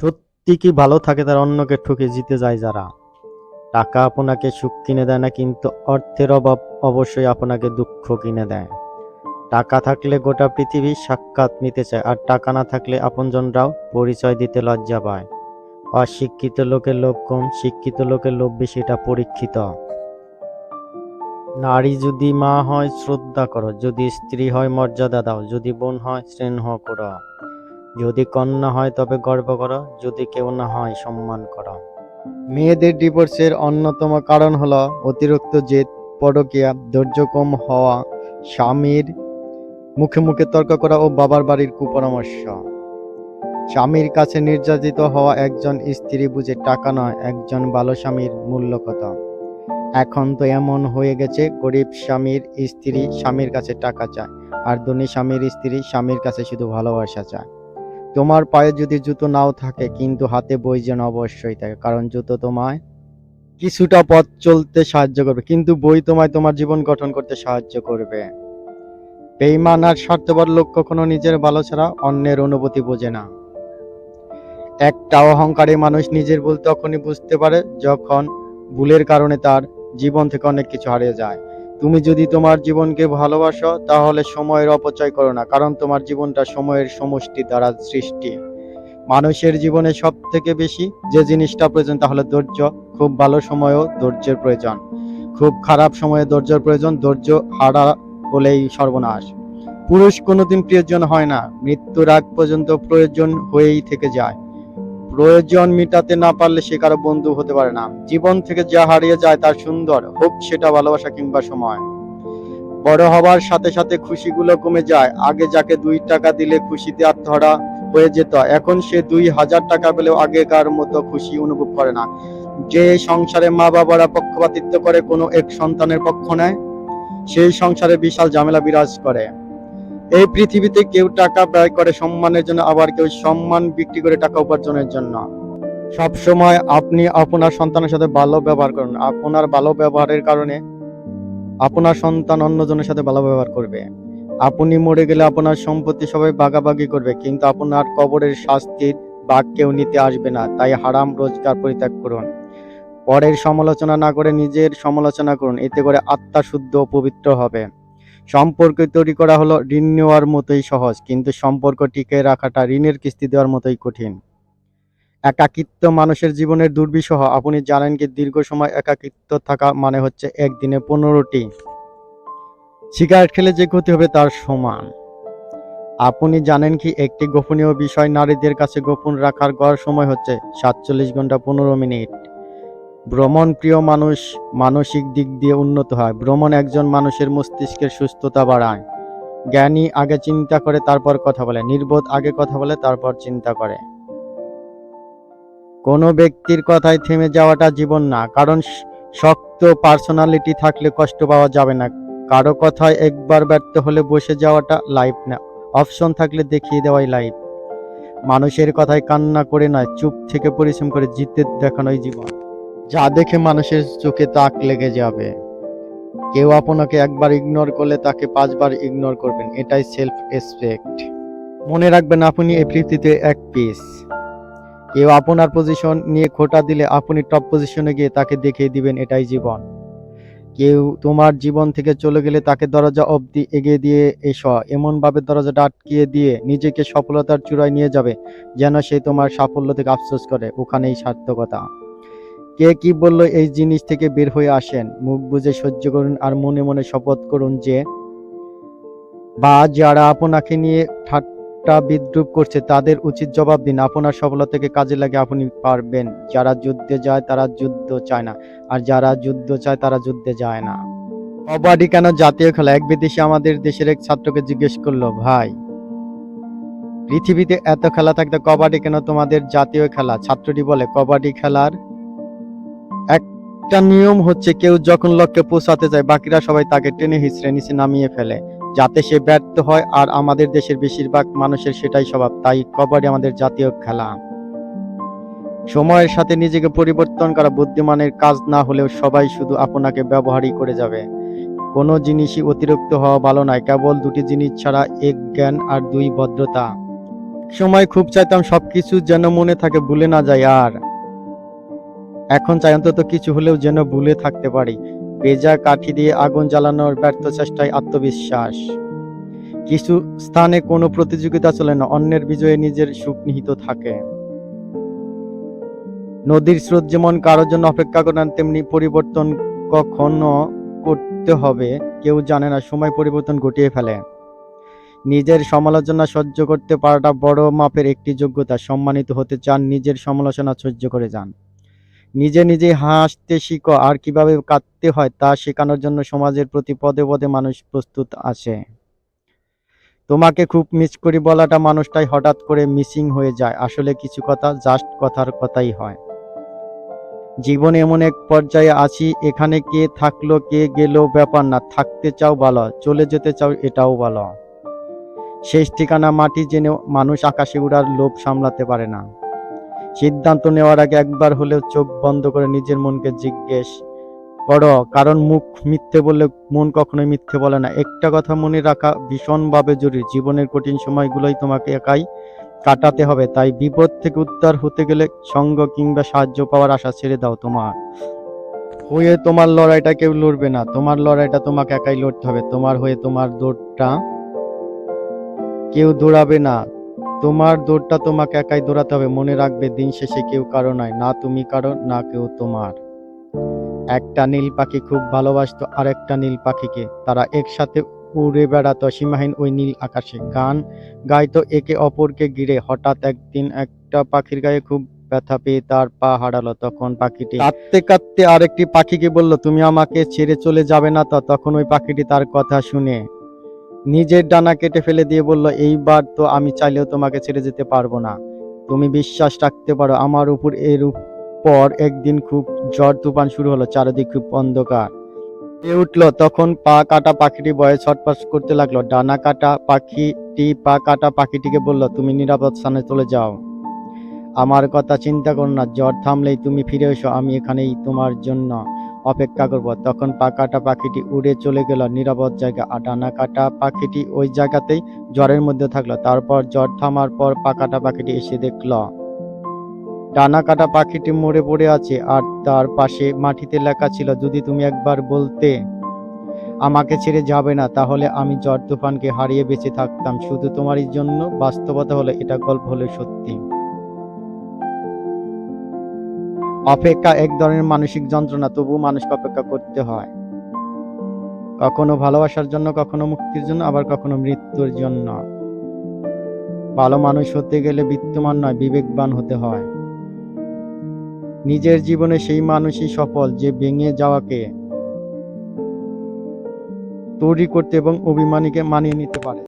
সত্যি কি ভালো থাকে তারা অন্যকে ঠকে জিতে যায় যারা? টাকা আপনাকে সুখ কিনে দেয় না, কিন্তু অর্থের অভাব অবশ্যই আপনাকে দুঃখ কিনে দেয়। টাকা থাকলে গোটা পৃথিবী সাক্ষাৎ নিতে চায়, আর টাকা না থাকলে আপনজনরাও পরিচয় দিতে লজ্জা পায়। অশিক্ষিত লোকের লোভ কম, শিক্ষিত লোকের লোভ বেশি, এটা পরীক্ষিত। নারী যদি মা হয়, শ্রদ্ধা করো। যদি স্ত্রী হয়, মর্যাদা দাও। যদি বোন হয়, স্নেহ করো। যদি কন্যা হয় তবে গর্ব করো, যদি কেউ না হয় সম্মান করো। মেয়েদের ডিভোর্সের অন্যতম কারণ হলো অতিরিক্ত জেদ, পরকীয়া, ধৈর্য কম হওয়া, স্বামীর মুখে মুখে তর্ক করা ও বাবার বাড়ির কুপরামর্শ। স্বামীর কাছে নির্যাতিত হওয়া একজন স্ত্রী বুঝে টাকা নয়, একজন ভালো স্বামীর মূল্য কত? এখন তো এমন হয়ে গেছে, গরিব স্বামীর স্ত্রী স্বামীর কাছে টাকা চায়, আর ধনী স্বামীর স্ত্রী স্বামীর কাছে শুধু ভালোবাসা চায়। তোমার পায়ে যদি জুতো নাও থাকে, কিন্তু হাতে বই যেন অবশ্যই থাকে, কারণ জুতো তোমায় কিছুটা পথ চলতে সাহায্য করবে, কিন্তু বই তোমায় তোমার জীবন গঠন করতে সাহায্য করবে। বেইমান আর স্বার্থপর লোক কখনো নিজের ভালো ছাড়া অন্যের অনুভূতি বোঝে না। একটা অহংকারী মানুষ নিজের ভুল তখনই বুঝতে পারে যখন ভুলের কারণে তার জীবন থেকে অনেক কিছু হারিয়ে যায়। তুমি যদি তোমার জীবনকে ভালোবাসো, তাহলে সময়ের অপচয় করো না, কারণ তোমার জীবনটা সময়ের সমষ্টি দ্বারা সৃষ্টি। মানুষের জীবনে সব থেকে বেশি যে জিনিসটা প্রয়োজন তাহলে ধৈর্য। খুব ভালো সময়েও ধৈর্যের প্রয়োজন। খুব খারাপ সময়ে ধৈর্যের প্রয়োজন, ধৈর্য হারা বলেই সর্বনাশ। পুরুষ কোনোদিন প্রিয়জন হয় না, মৃত্যুর আগ পর্যন্ত প্রয়োজন হয়েই থেকে যায়। প্রয়োজন মিটাতে না পারলে সে কারও বন্ধু হতে পারে না। জীবন থেকে যা হারিয়ে যায় তার সুন্দর, হোক সেটা ভালোবাসা কিংবা সময়। বড় হবার সাথে সাথে খুশিগুলো কমে যায়। আগে যাকে দুই টাকা দিলে খুশিতে আত্মহারা হয়ে যেত, এখন সে দুই হাজার টাকা পেলেও আগেকার মতো খুশি অনুভব করে না। যে সংসারে মা বাবারা পক্ষপাতিত্ব করে, কোনো এক সন্তানের পক্ষ নেয়, সেই সংসারে বিশাল ঝামেলা বিরাজ করে। এই পৃথিবীতে কেউ টাকা ব্যয় করে সম্মানের জন্য, আবার কেউ সম্মান বিক্রি করে টাকা উপার্জনের জন্য। সব সময় আপনি আপনার সন্তানের সাথে ভালো ব্যবহার করুন। আপনার ভালো ব্যবহারের কারণে আপনার সন্তান অন্যজনের সাথে ভালো ব্যবহার করবে। আপনি মরে গেলে আপনার সম্পত্তি সবাই ভাগাভাগি করবে, কিন্তু আপনার কবরের শাস্তির বাঘ কেউ নিতে আসবে না। তাই হারাম রোজগার পরিত্যাগ করুন। পরের সমালোচনা না করে নিজের সমালোচনা করুন। এতে করে আত্মা শুদ্ধ পবিত্র হবে। সম্পর্ক তৈরি করা হলো ঋণ নেওয়ার মতোই সহজ, কিন্তু সম্পর্ক টিকে রাখাটা ঋণের কিস্তি দেওয়ার মতোই কঠিন। একাকিত্ব মানুষের জীবনের দুর্বিষহ, আপনি জানেন কি দীর্ঘ সময় একাকিত্ব থাকা মানে হচ্ছে একদিনে পনেরোটি। সিগারেট খেলে যে ক্ষতি হবে তার সমান। আপনি জানেন কি একটি গোপনীয় বিষয়, নারীদের কাছে গোপন রাখার গড় সময় হচ্ছে সাতচল্লিশ ঘণ্টা পনেরো মিনিট। ভ্রমণ প্রিয় মানুষ, মানসিক দিক দিয়ে উন্নত হয়। ভ্রমণ একজন মানুষের মস্তিষ্কের সুস্থতা বাড়ায়। জ্ঞানী আগে চিন্তা করে, তারপর কথা বলে। নির্বোধ আগে কথা বলে, তারপর চিন্তা করে। কোনো ব্যক্তির কথায় থেমে যাওয়াটা জীবন না, কারণ শক্ত পার্সোনালিটি থাকলে কষ্ট পাওয়া যাবে না। কারও কথায় একবার ব্যর্থ হলে বসে যাওয়াটা লাইফ না, অপশন থাকলে দেখিয়ে দেওয়াই লাইফ। মানুষের কথায় কান্না করে নয়, চুপ থেকে পরিশ্রম করে জিতে দেখানোই জীবন। যা দেখে মানুষের চোখে তাক লেগে যাবে। কেউ আপনাকে একবার ইগনোর করলে তাকে পাঁচবার ইগনোর করবেন। এটাই সেলফ রেসপেক্ট মনে রাখবেন, আপনি এই পৃথিবীতে এক পিস কেউ আপনার পজিশন নিয়ে খোটা দিলে আপনি টপ পজিশনে গিয়ে তাকে দেখিয়ে দিবেন, এটাই জীবন। কেউ তোমার জীবন থেকে চলে গেলে তাকে দরজা অবধি এগিয়ে দিয়ে এস। এমনভাবে দরজাটা আটকিয়ে দিয়ে নিজেকে সফলতার চূড়ায় নিয়ে যাবে, যেন সে তোমার সাফল্য থেকে আফসোস করে। ওখানেই সার্থকতা। কে কি বলল এই জিনিস থেকে বের হয়ে আসেন? মুখ বুজে সহ্য করুন আর মনে মনে শপথ করুন যে, বা যারা আপনাকে নিয়ে ঠাট্টা বিদ্রুপ করছে, তাদের উচিত জবাব দিন। আপনার সফলতা সফলতাকে কাজে লাগে, আপনি পারবেন। যারা যুদ্ধে যায়, তারা যুদ্ধ চায় না। আর যারা যুদ্ধ চায়, তারা যুদ্ধে যায় না। কবাডি কেন জাতীয় খেলা? এক বিদেশি আমাদের দেশের এক ছাত্রকে জিজ্ঞেস করল, ভাই, পৃথিবীতে এত খেলা থাকতে কবাডি কেন তোমাদের জাতীয় খেলা? ছাত্রটি বলে, কবাডি খেলার একটা নিয়ম হচ্ছে কেউ যখন লক্ষ্যে পৌঁছাতে যায়, বাকিরা সবাই তাকে টেনে হিসড়ে নিচে নামিয়ে ফেলে। যাতে সে ব্যর্থ হয়, আর আমাদের দেশের বেশিরভাগ মানুষের সেটাই স্বভাব, তাই কবাডি আমাদের জাতীয় খেলা। সময়ের সাথে নিজেকে পরিবর্তন করা বুদ্ধিমানের কাজ না হলেও সবাই শুধু আপনাকে ব্যবহারই করে যাবে। কোনো জিনিসই অতিরিক্ত হওয়া ভালো নয়, কেবল দুটি জিনিস ছাড়া এক জ্ঞান আর দুই ভদ্রতা। সময় খুব চাইতাম সবকিছু যেন মনে থাকে, ভুলে না যায় আর এখন চাই অন্তত কিছু হলেও যেন ভুলে থাকতে পারি। বেজা কাঠি দিয়ে আগুন জ্বালানোর ব্যর্থ চেষ্টায় আত্মবিশ্বাস। কিছু স্থানে কোনো প্রতিযোগিতা চলে না, অন্যের বিজয়ে নিজের সুখ নিহিত থাকে। নদীর স্রোত যেমন কারোর জন্য অপেক্ষা করেন তেমনি পরিবর্তন কখনো করতে হবে, কেউ জানে না, সময় পরিবর্তন ঘটিয়ে ফেলে। নিজের সমালোচনা সহ্য করতে পারাটা বড় মাপের একটি যোগ্যতা। সম্মানিত হতে চান, নিজের সমালোচনা সহ্য করে যান। নিজে নিজে হাসতে শিখো, আর কীভাবে কাঁদতে হয় তা শেখানোর জন্য সমাজের প্রতি পদে পদে মানুষ প্রস্তুত আছে তোমাকে খুব মিস করি বলাটা মানুষটাই হঠাৎ করে মিসিং হয়ে যায়। আসলে কিছু কথা জাস্ট কথার কথাই হয়। জীবন এমন এক পর্যায়ে আছি, এখানে কে থাকল, কে গেল ব্যাপার না, থাকতে চাও ভালো, চলে যেতে চাও এটাও ভালো। শেষ ঠিকানা মাটি জেনেও মানুষ আকাশে উড়ার লোভ সামলাতে পারে না। সিদ্ধান্ত নেওয়ার আগে একবার হলেও চোখ বন্ধ করে নিজের মনকে জিজ্ঞেস করো, কারণ মুখ মিথ্যে বললে মন কখনোই মিথ্যে বলে না। একটা কথা মনে রাখা ভীষণভাবে জরুরি। জীবনের কঠিন সময়গুলোই তোমাকে একাই কাটাতে হবে। তাই বিপদ থেকে উদ্ধার হতে গেলে সঙ্গ কিংবা সাহায্য পাওয়ার আশা ছেড়ে দাও তোমার। হয়ে তোমার লড়াইটা কেউ লড়বে না। তোমার লড়াইটা তোমাকে একাই লড়তে হবে। তোমার হয়ে তোমার দৌড়টা কেউ দৌড়াবে না। তোমার দৌড়টা তোমাকে একাই দৌড়াতে হবে। মনে রাখবে, দিন শেষে কেউ কারও নয়, না তুমি কারও, না কেউ তোমার। একটা নীল পাখি খুব ভালোবাসতো আরেকটা নীল পাখিকে। তারা একসাথে উড়ে বেড়াতো, সীমাহীন ওই নীল আকাশে। গান গাইতো একে অপরকে ঘিরে। হঠাৎ একদিন একটা পাখির গায়ে খুব ব্যথা পেয়ে তার পা হারালো। তখন পাখিটি কাঁদতে কাঁদতে আরেকটি পাখিকে বলল, তুমি আমাকে ছেড়ে চলে যাবে না তো? তখন ওই পাখিটি তার কথা শুনে নিজের ডানা কেটে ফেলে দিয়ে বলল, এইবার তো আমি চাইলেও তোমাকে ছেড়ে যেতে পারব না। তুমি বিশ্বাস রাখতে পারো, আমার উপর এর পর একদিন খুব ঝড় তুফান শুরু হলো, চারিদিক খুব অন্ধকার। এ উঠল, তখন পা কাটা পাখিটি ভয়ে ছটফট করতে লাগল। ডানা কাটা পাখিটি পা কাটা পাখিটিকে বলল, তুমি নিরাপদ স্থানে চলে যাও। আমার কথা চিন্তা করো না জ্বর থামলেই তুমি ফিরে এসো, আমি এখানেই তোমার জন্য। অপেক্ষা করব। তখন পাকাটা পাখিটি উড়ে চলে গেল নিরাপদ জায়গা। আর ডানা কাটা পাখিটি ওই জায়গাতেই জ্বরের মধ্যে থাকল। তারপর জ্বর থামার পর পাকাটা পাখিটি এসে দেখল। ডানা কাটা পাখিটি মরে পড়ে আছে আর তার পাশে মাটিতে লেখা ছিল, যদি তুমি একবার বলতে আমাকে ছেড়ে যাবে না, তাহলে আমি জ্বর তুফানকে হারিয়ে বেঁচে থাকতাম। শুধু তোমারই জন্য বাস্তবতা হলে, এটা গল্প হলে সত্যি। অপেক্ষা এক ধরনের মানসিক যন্ত্রণা তবু মানুষকে অপেক্ষা করতে হয়। কখনো ভালোবাসার জন্য, কখনো মুক্তির জন্য, আবার কখনো মৃত্যুর জন্য। ভালো মানুষ হতে গেলে বিত্তমান নয়, বিবেকবান হতে হয়। নিজের জীবনে সেই মানুষই সফল যে ভেঙে যাওয়াকে তৈরি করতে এবং অভিমানীকে মানিয়ে নিতে পারে।